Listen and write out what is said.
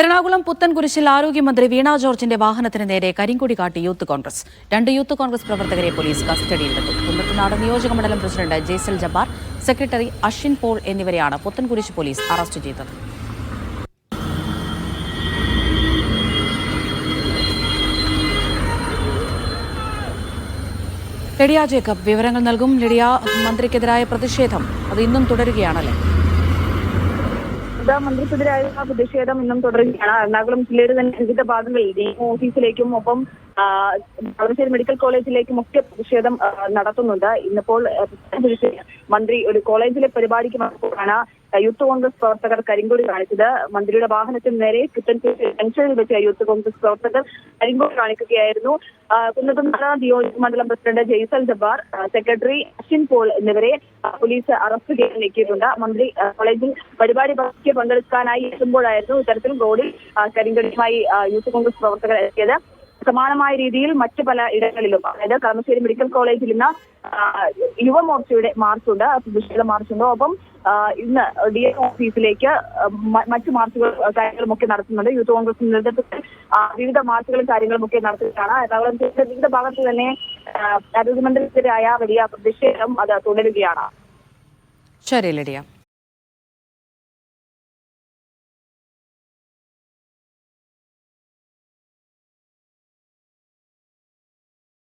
എറണാകുളം പുത്തൻകുരിശിൽ ആരോഗ്യമന്ത്രി വീണ ജോർജിന്റെ വാഹനത്തിന് നേരെ കരിങ്കൊടി കാട്ടി യൂത്ത് കോൺഗ്രസ്. രണ്ട് യൂത്ത് കോൺഗ്രസ് പ്രവർത്തകരെ പോലീസ് കസ്റ്റഡിയിലെടുത്തു. കുന്നത്തുനാട് നിയോജകമണ്ഡലം പ്രസിഡന്റ് ജെയ്സൽ ജബ്ബാർ സെക്രട്ടറി അഷിൻ പോൾ എന്നിവരെയാണ് പുത്തൻകുരിശ് പോലീസ് അറസ്റ്റ് ചെയ്തത്. ലിഡിയ ജേക്കബ് വിവരങ്ങൾ നൽകും. ലിഡിയ മന്ത്രിക്കെതിരായ പ്രതിഷേധം. അത് ഇന്നും തുടരുകയാണല്ലേ? ഇത് മന്ത്രിക്കെതിരായ പ്രതിഷേധം ഇന്നും തുടരുകയാണ്. എറണാകുളം ജില്ലയുടെ തന്നെ വിവിധ ഭാഗങ്ങളിൽ ഡിഎം ഓഫീസിലേക്കും ഒപ്പം കളമശ്ശേരി മെഡിക്കൽ കോളേജിലേക്കും ഒക്കെ പ്രതിഷേധം നടത്തുന്നുണ്ട്. ഇന്നിപ്പോൾ മന്ത്രി ഒരു കോളേജിലെ പരിപാടിക്ക് വന്നപ്പോഴാണ് യൂത്ത് കോൺഗ്രസ് പ്രവർത്തകർ കരിങ്കൊടി കാണിച്ചത്. മന്ത്രിയുടെ വാഹനത്തിന് നേരെ ജംഗ്ഷനിൽ വെച്ച യൂത്ത് കോൺഗ്രസ് പ്രവർത്തകർ കരിങ്കൊടി കാണിക്കുകയായിരുന്നു. കുന്നത്തുനാട് നിയോജക മണ്ഡലം president Jaisal Jabbar secretary Ashwin Paul എന്നിവരെ പോലീസ് അറസ്റ്റ് ചെയ്യാൻ നീക്കിയിട്ടുണ്ട്. മന്ത്രി കോളേജിൽ പരിപാടി പങ്കെടുക്കാനായി എത്തുമ്പോഴായിരുന്നു ഇത്തരത്തിൽ റോഡിൽ കരിങ്കൊടിയുമായി യൂത്ത് കോൺഗ്രസ് പ്രവർത്തകർ എത്തിയത്. സമാനമായ രീതിയിൽ മറ്റ് പല ഇടങ്ങളിലും അതായത് കളമശ്ശേരി മെഡിക്കൽ കോളേജിൽ ഇന്ന് യുവമോർച്ചയുടെ മാർച്ചുണ്ട് പ്രതിഷേധ മാർച്ചുണ്ട്. ഒപ്പം ഇന്ന് ഡി എം ഓഫീസിലേക്ക് മറ്റു മാർച്ചുകൾ കാര്യങ്ങളും കാര്യങ്ങളുമൊക്കെ നടത്തുന്നുണ്ട്. യൂത്ത് കോൺഗ്രസ് നേതൃത്വത്തിൽ വിവിധ മാർച്ചുകളും കാര്യങ്ങളുമൊക്കെ നടത്തുകയാണ് എറണാകുളം ജില്ലയുടെ വിവിധ ഭാഗത്ത് തന്നെ ആരോഗ്യമന്ത്രിക്കെതിരായ വലിയ പ്രതിഷേധം അത് തുടരുകയാണ്. ശരി ലിഡിയ